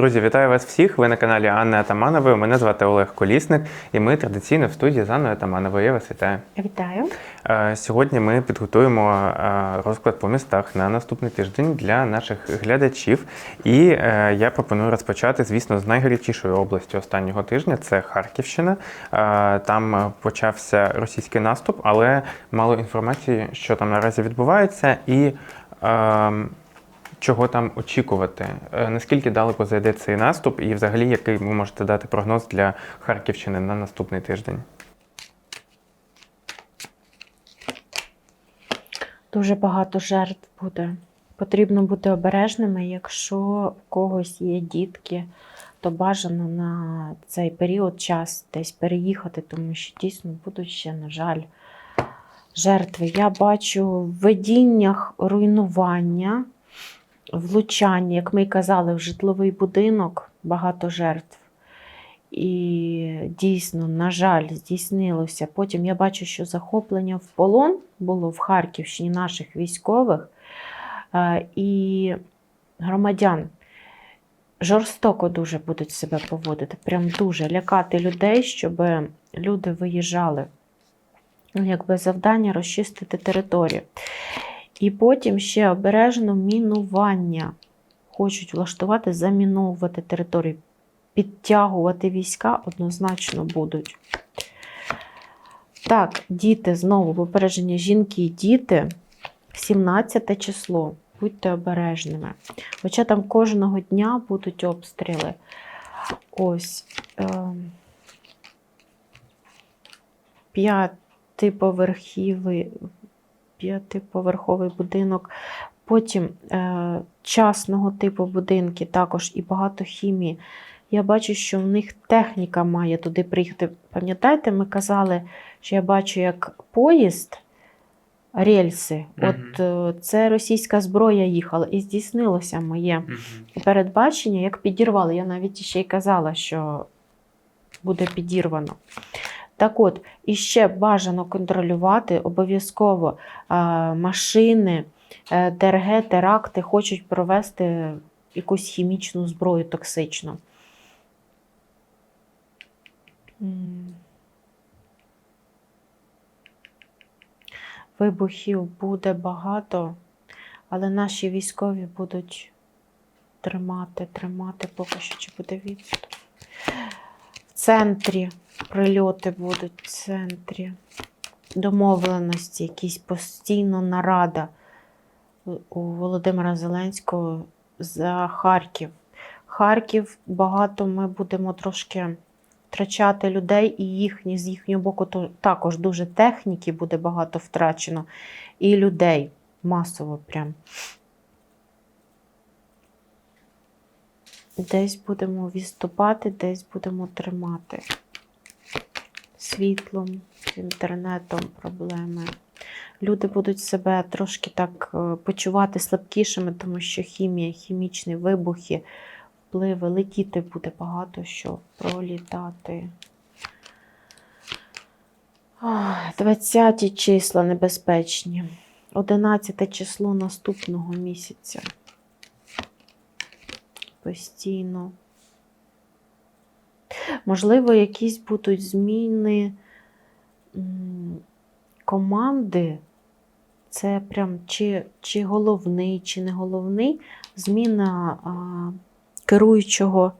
Друзі, вітаю вас всіх. Ви на каналі Анни Атаманової. Мене звати Олег Колісник, і ми традиційно в студії з Анною Атамановою. Я вас вітаю. Вітаю. Е, Сьогодні ми підготуємо е, розклад по містах на наступний тиждень для наших глядачів. І е, я пропоную розпочати, звісно, з найгарячішої області останнього тижня це Харківщина. Там почався російський наступ, але мало інформації, що там наразі відбувається, і е, чого там очікувати. Е, Наскільки далеко зайде цей наступ, і взагалі який ви можете дати прогноз для Харківщини на наступний тиждень? Дуже багато жертв буде. Потрібно бути обережними. Якщо у когось є дітки, то бажано на цей період час десь переїхати, тому що дійсно будуть ще, на жаль, жертви. Я бачу в видіннях руйнування, влучання, як ми казали, в житловий будинок багато жертв. І дійсно, на жаль, здійснилося. Потім я бачу, що захоплення в полон було в Харківщині наших військових е, і громадян. Жорстоко дуже будуть себе поводити, прям дуже лякати людей, щоб люди виїжджали. Ну, Якби завдання розчистити територію. І потім ще обережно мінування. Хочуть влаштувати, заміновувати територію підтягувати війська однозначно будуть. Так, діти, знову попередження жінки і діти. 17 число. Будьте обережними. Хоча там кожного дня будуть обстріли. Ось. Е, п'ятиповерхівий, п'ятиповерховий будинок. Потім е, частного типу будинки, також і багато хімії. Я бачу, що в них техніка має туди приїхати. Пам'ятаєте, ми казали, що я бачу, як поїзд, рельси, Мгм. от е, це російська зброя їхала, і здійснилося моє передбачення, як підірвали. Я навіть ще й казала, що буде підірвано. Так от, і ще бажано контролювати обов'язково машини, е, ДРГ, теракти хочуть провести якусь хімічну зброю токсичну. Вибухів буде багато, але наші військові будуть тримати, тримати, поки що чи буде відступ. Центрі прильоти будуть в центрі. Домовленості, якісь постійно нарада у Володимира Зеленського за Харків. Харків багато ми будемо трошки втрачати людей, і їхні, з їхнього боку то також дуже техніки буде багато втрачено, і людей масово прям. Десь будемо відступати, десь будемо тримати. Світлом, інтернетом проблеми. Люди будуть себе трошки так е, почувати слабкішими, тому що хімія, хімічні вибухи, впливи, летіти буде багато що пролітати. 20 числа небезпечні. 11 число наступного місяця. Постійно. Можливо, якісь будуть зміни команди. Це прям чи, чи головний, чи не головний. Зміна а, керуючого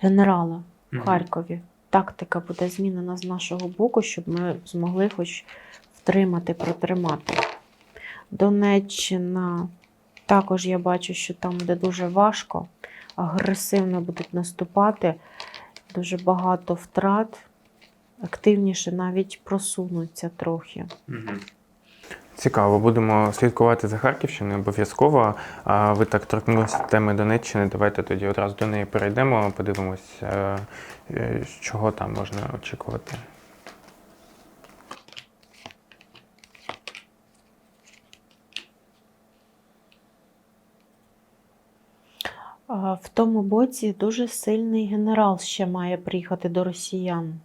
генерала в Харкові. Тактика буде змінена з нашого боку, щоб ми змогли хоч втримати, протримати. Донеччина. Також я бачу, що там буде дуже важко, агресивно будуть наступати, дуже багато втрат, активніше навіть просунуться трохи. Цікаво, будемо слідкувати за Харківщиною обов'язково. А ви так торкнулися теми Донеччини. Давайте тоді одразу до неї перейдемо, подивимось, е, е, чого там можна очікувати. А В тому боці дуже сильний генерал ще має приїхати до росіян.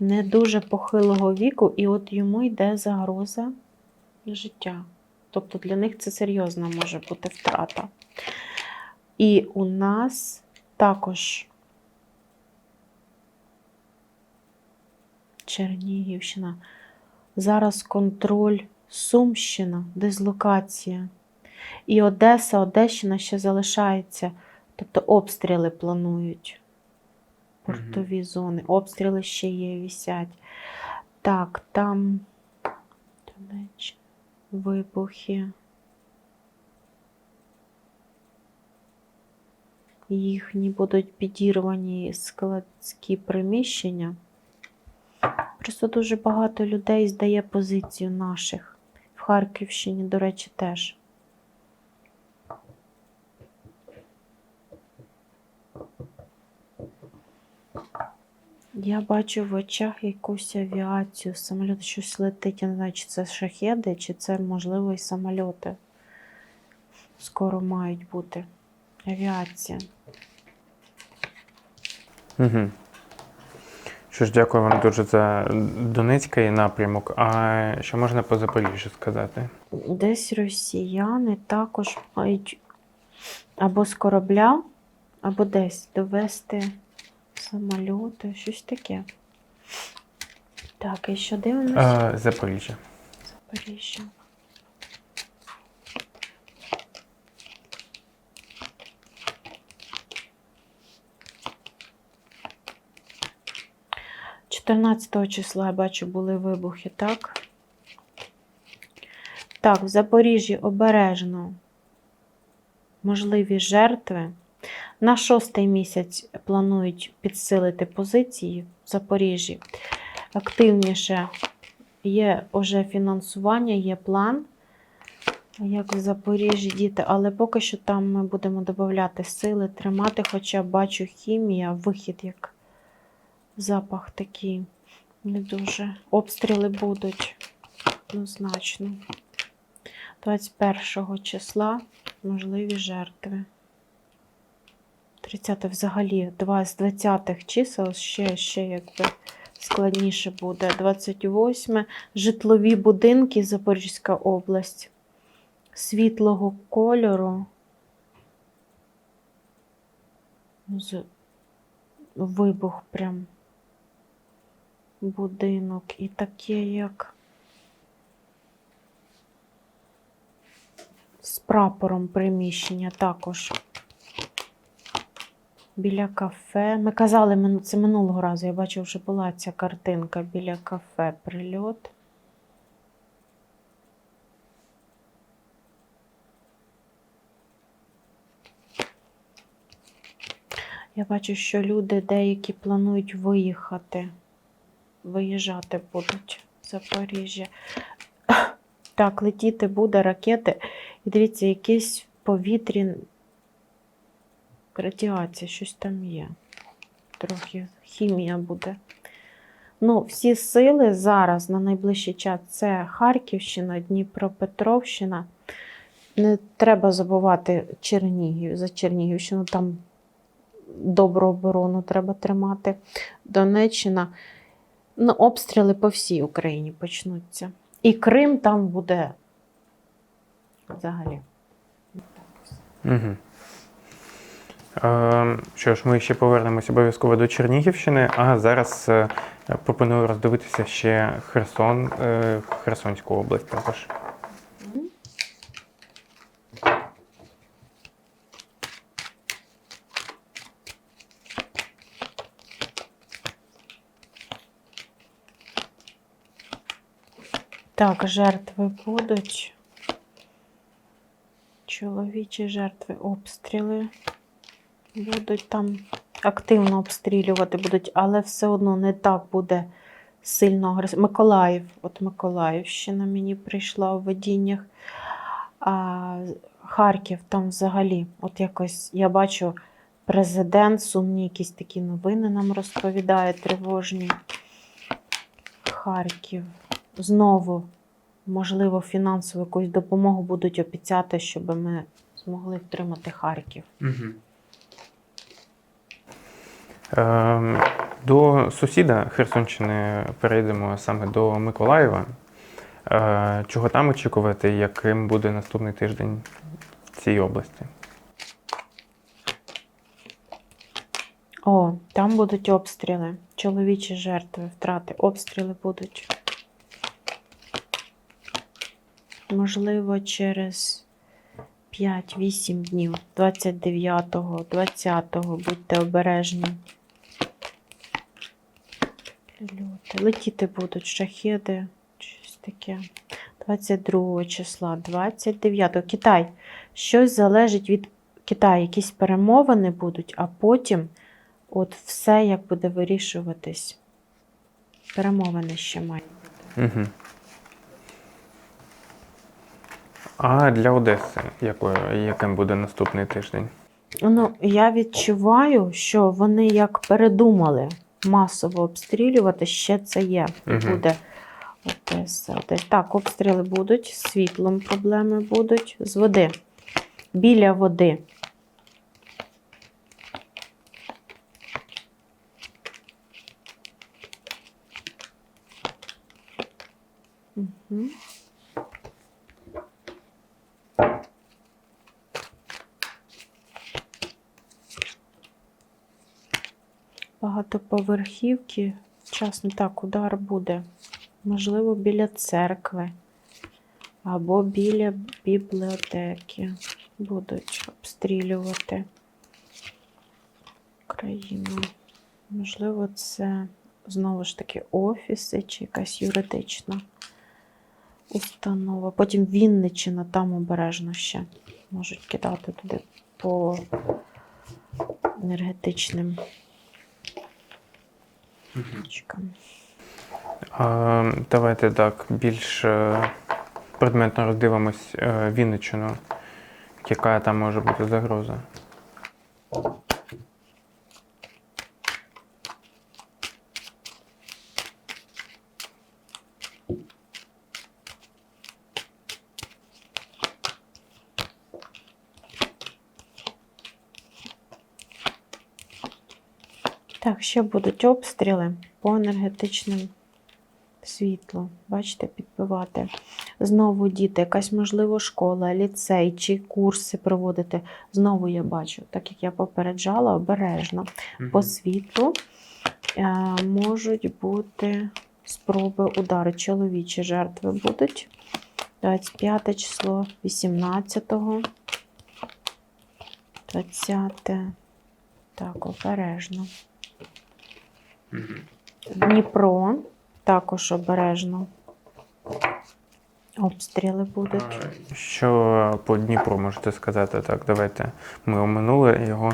Не дуже похилого віку, і от йому йде загроза життя. Тобто для них це серйозна може бути втрата. І у нас також Чернігівщина. Зараз контроль Сумщина, дислокація. І Одеса, Одещина ще залишається. Тобто обстріли планують. Портові зони. Обстріли ще є, вісять. Так, там вибухи. Їхні будуть підірвані складські приміщення. Просто дуже багато людей здає позицію наших. В Харківщині, до речі, теж. Я бачу в очах якусь авіацію, самоліт щось летить. Я не знаю, чи це шахеди, чи це, можливо, і самольоти. Скоро мають бути. Авіація. Угу. Що ж, дякую вам дуже за Донецький напрямок. А що можна по Запоріжжю сказати? Десь росіяни також мають або з корабля, або десь довести самольоти, щось таке. Так, і що дивимося? Запоріжжя. Запоріжжя. Чотирнадцятого числа я бачу були вибухи, так? Так, в Запоріжжі обережно можливі жертви. На шостий місяць планують підсилити позиції в Запоріжжі. Активніше є вже фінансування, є план, як в Запоріжжі діти, але поки що там ми будемо додати сили, тримати, хоча бачу хімія, вихід як запах такий не дуже. Обстріли будуть однозначно. 21 числа можливі жертви. 30 взагалі, два з 20-х чисел ще, ще якби складніше буде. 28 житлові будинки Запорізька область. Світлого кольору. З вибух прям будинок. І таке як з прапором приміщення також. Біля кафе. Ми казали, це минулого разу, я бачу, вже була ця картинка біля кафе прильот. Я бачу, що люди деякі планують виїхати. Виїжджати будуть в Запоріжжя. Так, летіти буде ракети. І дивіться, якісь радіація, щось там є. Трохи хімія буде. Ну, всі сили зараз на найближчий час це Харківщина, Дніпропетровщина. Не треба забувати Чернігів. За Чернігівщину там добру оборону треба тримати. Донеччина. Ну, обстріли по всій Україні почнуться. І Крим там буде взагалі. Угу. Е, що ж, ми ще повернемось обов'язково до Чернігівщини, а зараз е, пропоную роздивитися ще Херсон, е, Херсонську область також. Так, жертви будуть. Чоловічі жертви, обстріли будуть там активно обстрілювати будуть, але все одно не так буде сильно агресивно. Миколаїв, от Миколаївщина мені прийшла у видіннях. А Харків там взагалі, от якось я бачу, президент сумні якісь такі новини нам розповідає тривожні. Харків. Знову, можливо, фінансову якусь допомогу будуть обіцяти, щоб ми змогли втримати Харків. Угу. Е, до сусіда Херсонщини перейдемо саме до Миколаєва. Е, чого там очікувати, яким буде наступний тиждень в цій області? О, Там будуть обстріли, чоловічі жертви, втрати, обстріли будуть. Можливо, через 5-8 днів, 29-го, 20-го, будьте обережні. Прильоти. Летіти будуть шахеди, щось таке. 22 числа, 29 Китай. Щось залежить від Китаю, якісь перемовини будуть, а потім от все як буде вирішуватись. Перемовини ще мають. Угу. А для Одеси якою, яким буде наступний тиждень? Ну, я відчуваю, що вони як передумали масово обстрілювати, ще це є. Угу. Буде. Так, обстріли будуть, з світлом проблеми будуть, з води. Біля води. Угу. Багатоповерхівки. Вчасно так, удар буде. Можливо, біля церкви або біля бібліотеки будуть обстрілювати країну. Можливо, це знову ж таки офіси чи якась юридична установа. Потім Вінниччина, там обережно ще можуть кидати туди по енергетичним давайте так більш е, предметно роздивимось вінничину, Вінниччину. Яка там може бути загроза? Так, ще будуть обстріли по енергетичним світлу. Бачите, підбивати. Знову діти, якась можливо школа, ліцей чи курси проводити. Знову я бачу, так як я попереджала, обережно. По світлу е, можуть бути спроби удару. Чоловічі жертви будуть. 25 число, 18, 20. Так, обережно. Дніпро також обережно. Обстріли будуть. Що по Дніпру можете сказати? Так, давайте ми оминули його.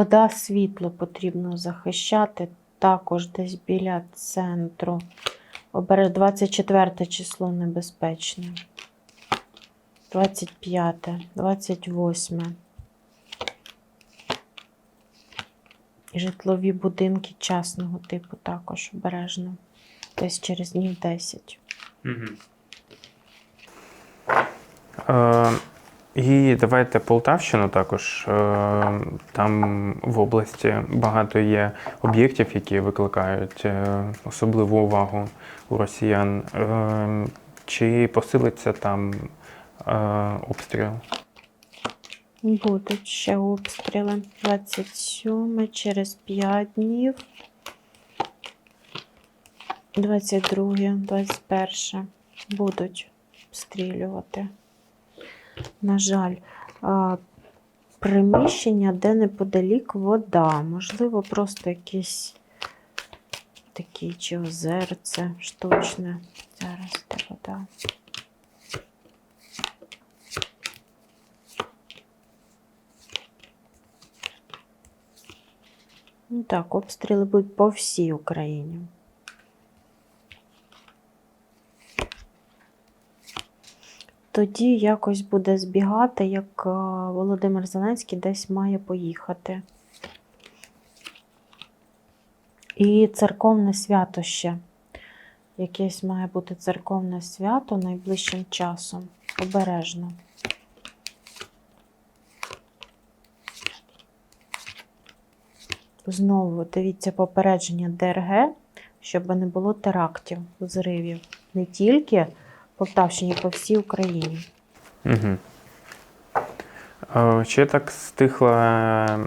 Вода, світло потрібно захищати також десь біля центру. Обереж 24 число небезпечне. 25, 28. Житлові будинки частного типу також обережно. Десь через днів 10. Е, і давайте Полтавщину також. Е, там в області багато є об'єктів, які викликають е, особливу увагу у росіян. Е, чи посилиться там обстріл? Будуть ще обстріли. 27 через 5 днів. 22, 21 будуть обстрілювати. На жаль, приміщення, де неподалік вода. Можливо, просто якісь такі чи озерце штучне. Зараз де вода. Ну так, обстріли будуть по всій Україні. тоді якось буде збігати, як е, Володимир Зеленський десь має поїхати. І церковне свято ще. Якесь має бути церковне свято найближчим часом. Обережно. Знову дивіться попередження ДРГ, щоб не було терактів, зривів. Не тільки. Полтавщині, по всій Україні. Угу. Ще так стихла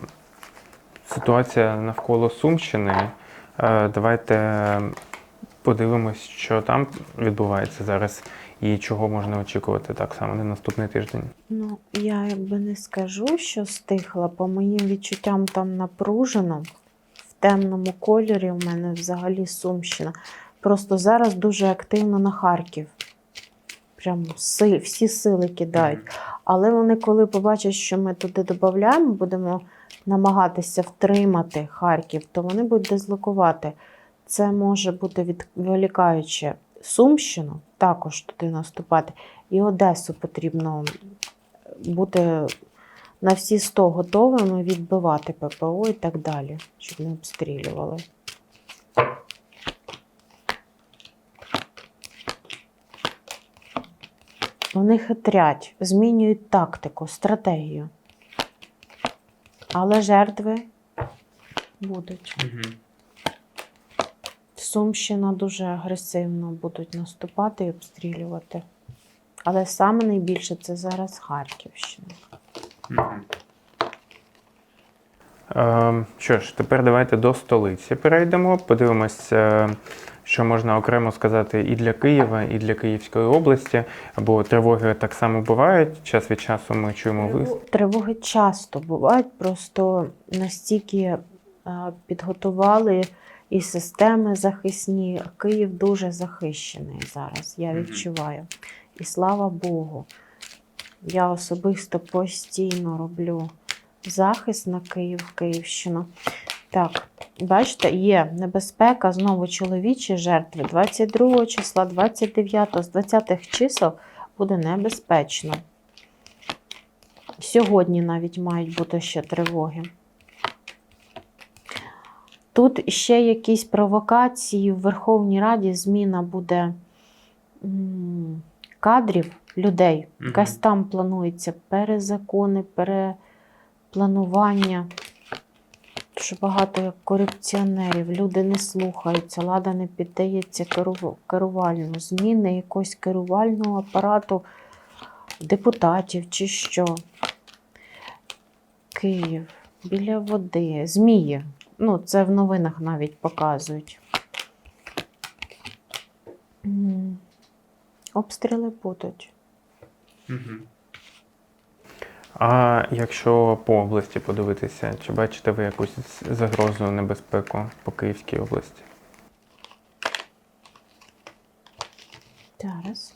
ситуація навколо Сумщини. Е, Давайте подивимось, що там відбувається зараз і чого можна очікувати так само на наступний тиждень. Ну, я якби не скажу, що стихла. По моїм відчуттям там напружено. В темному кольорі в мене взагалі Сумщина. Просто зараз дуже активно на Харків. Прям си- всі сили кидають. Але вони, коли побачать, що ми туди додаємо, будемо намагатися втримати Харків, то вони будуть дислокувати. Це може бути відволікаюче Сумщину, також туди наступати, і Одесу потрібно бути на всі 100 готовими відбивати ППО і так далі, щоб не обстрілювали. Вони хитрять, змінюють тактику, стратегію. Але жертви будуть. Сумщина дуже агресивно будуть наступати і обстрілювати. Але саме найбільше це зараз Харківщина. Е, Що ж, тепер давайте до столиці перейдемо. Подивимось, е, що можна окремо сказати і для Києва, і для Київської області. Бо тривоги так само бувають. Час від часу ми чуємо ви. Тривоги часто бувають, просто настільки е, підготували і системи захисні. Київ дуже захищений зараз, я відчуваю. І слава Богу. Я особисто постійно роблю захист на Київ, Київщину. Так, бачите, є небезпека, знову чоловічі жертви. 22 числа, 29, з 20 чисел буде небезпечно. Сьогодні навіть мають бути ще тривоги. Тут ще якісь провокації в Верховній Раді, зміна буде кадрів людей. Якась там планується перезакони, перепланування. Дуже багато корупціонерів, люди не слухаються, влада не піддається керу- керувальну. Зміни якогось керувального апарату депутатів чи що. Київ, біля води, змії. Ну, це в новинах навіть показують. Обстріли будуть. А якщо по області подивитися, чи бачите ви якусь загрозу небезпеку по Київській області? Зараз.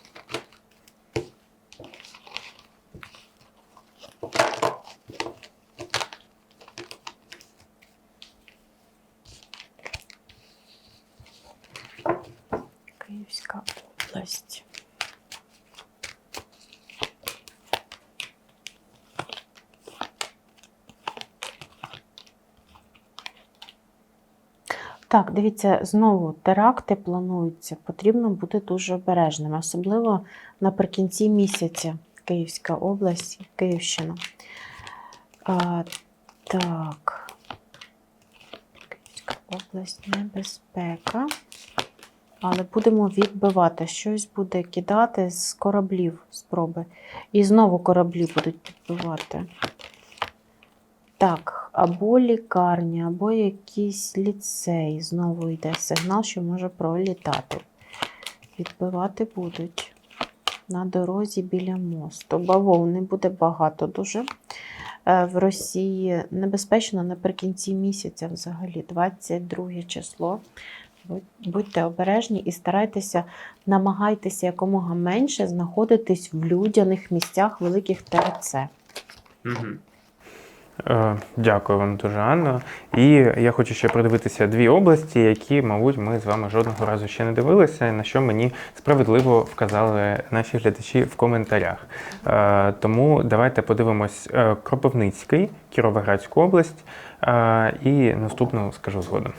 Київська область. Так, дивіться, знову теракти плануються. Потрібно бути дуже обережним, особливо наприкінці місяця Київська область, Київщина. А, так. Київська область, небезпека. Але будемо відбивати. Щось буде кидати з кораблів спроби. І знову кораблі будуть підбивати. Так, або лікарня, або якийсь ліцей. Знову йде сигнал, що може пролітати. Відбивати будуть на дорозі біля мосту. Бавовни буде багато дуже. Е, В Росії небезпечно наприкінці місяця, взагалі, 22 число. Будьте обережні і старайтеся, намагайтеся якомога менше знаходитись в людяних місцях великих ТРЦ. Е, Дякую вам дуже, Анно. І я хочу ще придивитися дві області, які, мабуть, ми з вами жодного разу ще не дивилися, на що мені справедливо вказали наші глядачі в коментарях. Е, Тому давайте подивимось е, Кропивницький, Кіровоградську область, е, і наступну скажу згодом.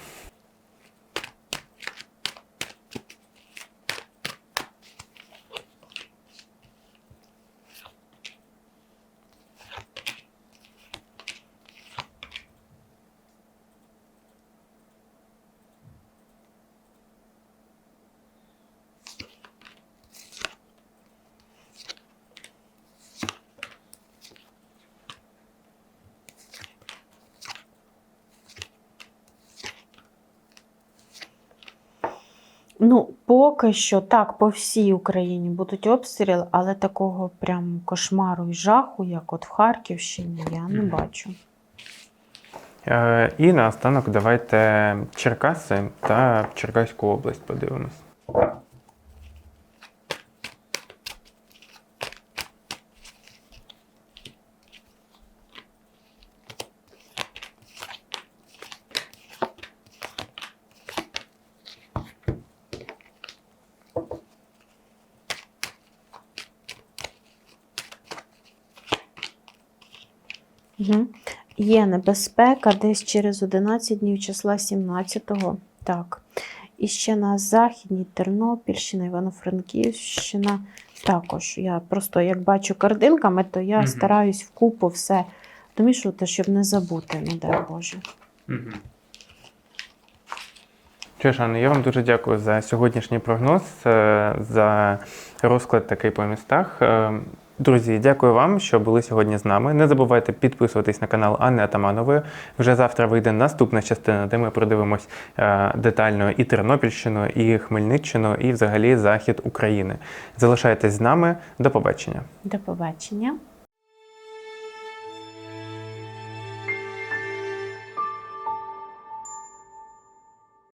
Ну, поки що так, по всій Україні будуть обстріли, але такого прям кошмару і жаху, як от в Харківщині, я не бачу. Е, І наостанок давайте Черкаси та Черкаську область подивимось. Угу. Є небезпека десь через 11 днів числа 17-го. Так. І ще на Західній Тернопільщина, Івано-Франківщина також. Я просто як бачу картинками, то я Мгм. стараюсь вкупу все домішувати, щоб не забути, не дай Боже. Ж, Анна, я вам дуже дякую за сьогоднішній прогноз, е, за розклад такий по містах. Друзі, дякую вам, що були сьогодні з нами. Не забувайте підписуватись на канал Анни Атаманової. Вже завтра вийде наступна частина, де ми продивимось е, детально і Тернопільщину, і Хмельниччину, і взагалі захід України. Залишайтесь з нами. До побачення. До побачення.